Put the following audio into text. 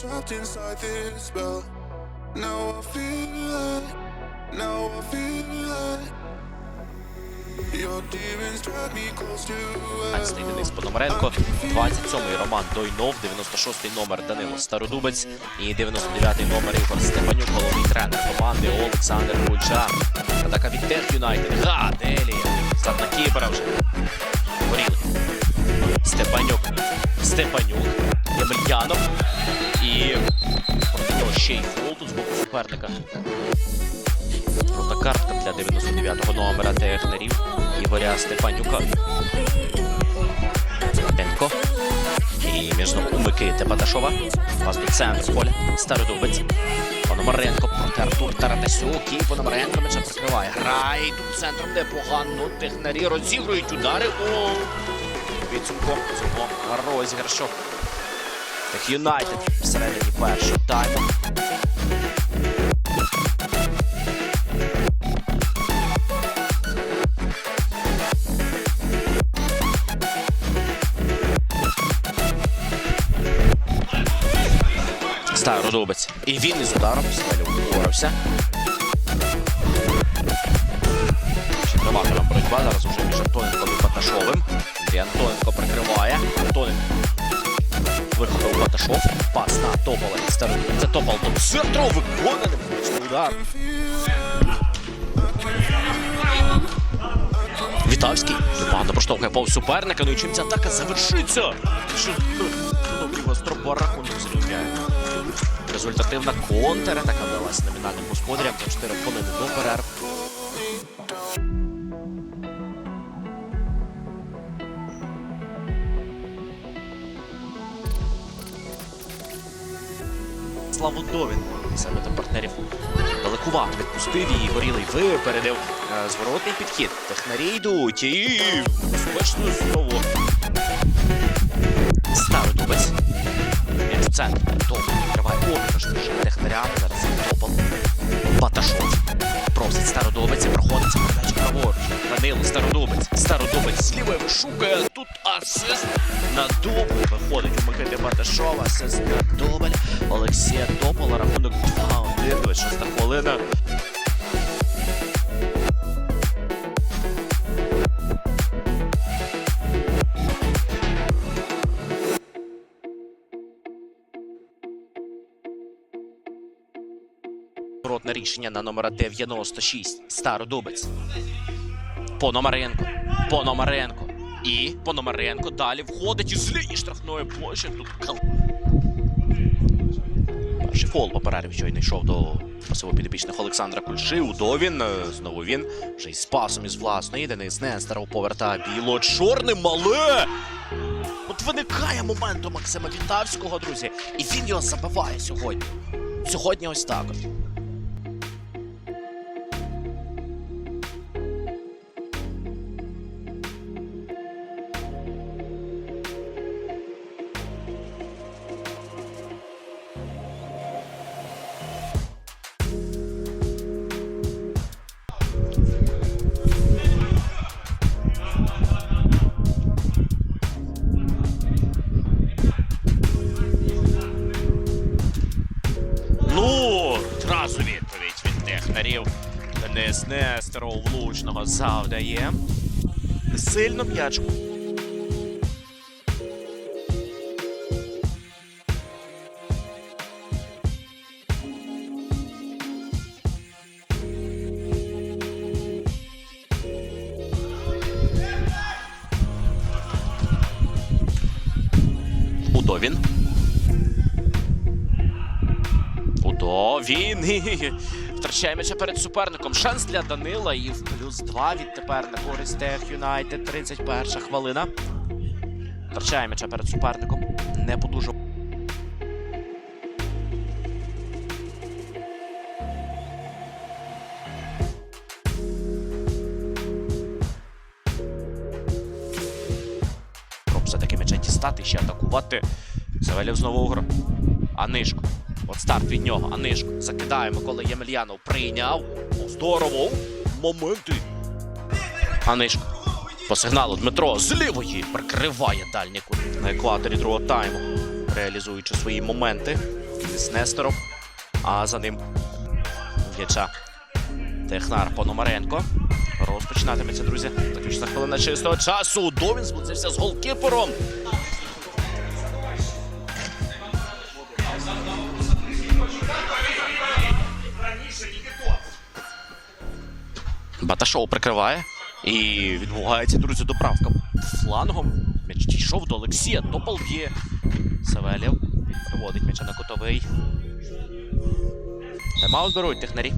trapped inside this spell. Now I feel like, now I feel like your demons drag me close to 15-й Денис Пономаренко, 27-й Роман Дойнов, 96-й номер Данило Стародубець і 99-й номер Ігор Степанюк, головний тренер команди Олександр Гульча. Атака від Тех Юнайтед. Гаделія. Став на кіпера вже. Горіли. Степанюк. Степанюк. Ємельянов. І проти ще й фол з боку суперника. Жовта картка для 99-го номера технерів Ігоря Степанюка. Денко. І між ног у Микити. Вас до центру поля. Стародубець. Пономаренко проти Артур Таратасюк. І Пономаренко м'яча прикриває. Грає тут центром непогано. Технарі розігрують удари. О! Підсумком цього розіграшу. Тех Юнайтед всередині першого тайму. Стародубець. І він із ударом Смелюк впорався. Ще триватиме боротьба. Зараз уже між Антоненком і Баташовим. Андрій Антоненко прикриває. Антоненко. Пас на Топола і Стародубець. Це Топол до центру. Виконаний удар. Вітавський непогано проштовхує повз суперника. Ну і чим ця атака завершиться? Що стропа рахунок зрівняє. Результативна контратака вдалася номінальним господарям за 4 хвилини до перерв. Славу Довін себе та партнерів далекувато відпустив її. Горілий випередив е, зворотний підхід. Технарі йдуть і безпечно знову. Стародубець. М'яч в центр. Топол відкриває обіграш між технарями. Зараз Топол. Баташов. Просить Стародубець і передача праворуч. Данило Стародубець. Стародубець з лівої. Тут асист на дубль. Виходить у Микити Баташова. Асист на дубль. Олексія Топола. Рахунок 2-1. 26 хвилина. Ротне рішення на номера 96. Стародубець. Пономаренко. Пономаренко. І Пономаренко далі входить із лінії штрафної площі. Тут. Перший фол попередив щойно йшов до пасово підопічних Олександра Кульши. Удовін. е, Знову він. Вже із спасом із власної. Денис Нестеров повертає біло. Чорне мале. От виникає момент у Максима Вітавського, друзі. І він його забиває сьогодні. Сьогодні ось так. от. Одразу відповідь від технарів. Денис влучного завдає. Не сильно м'ячку. Удовін. Удовін. І Втрачає перед суперником. Шанс для Данила і в плюс 2 відтепер на користь Тех Юнайтед. 31 хвилина. Втрачає м'яча перед суперником. Не подужав. Все-таки дістати, ще атакувати. Савелєв знову угро. Анишко. От старт від нього. Анишко. Закидає Микола Ємельянов. Прийняв. О, здорово. Моменти. Анишко. По сигналу Дмитро з лівої прикриває дальній на екваторі другого тайму, реалізуючи свої моменти. Денис Несторов. А за ним м'яча Технар Пономаренко. Розпочинатиметься, друзі. Заключна хвилина чистого часу. Довін зблизився з голкіпером. Баташов прикриває. І відбувається, друзі, доправка флангом. М'яч дійшов до Олексія. Топол б'є. Савелєв приводить м'яча на кутовий. Тайм-аут беруть технарі.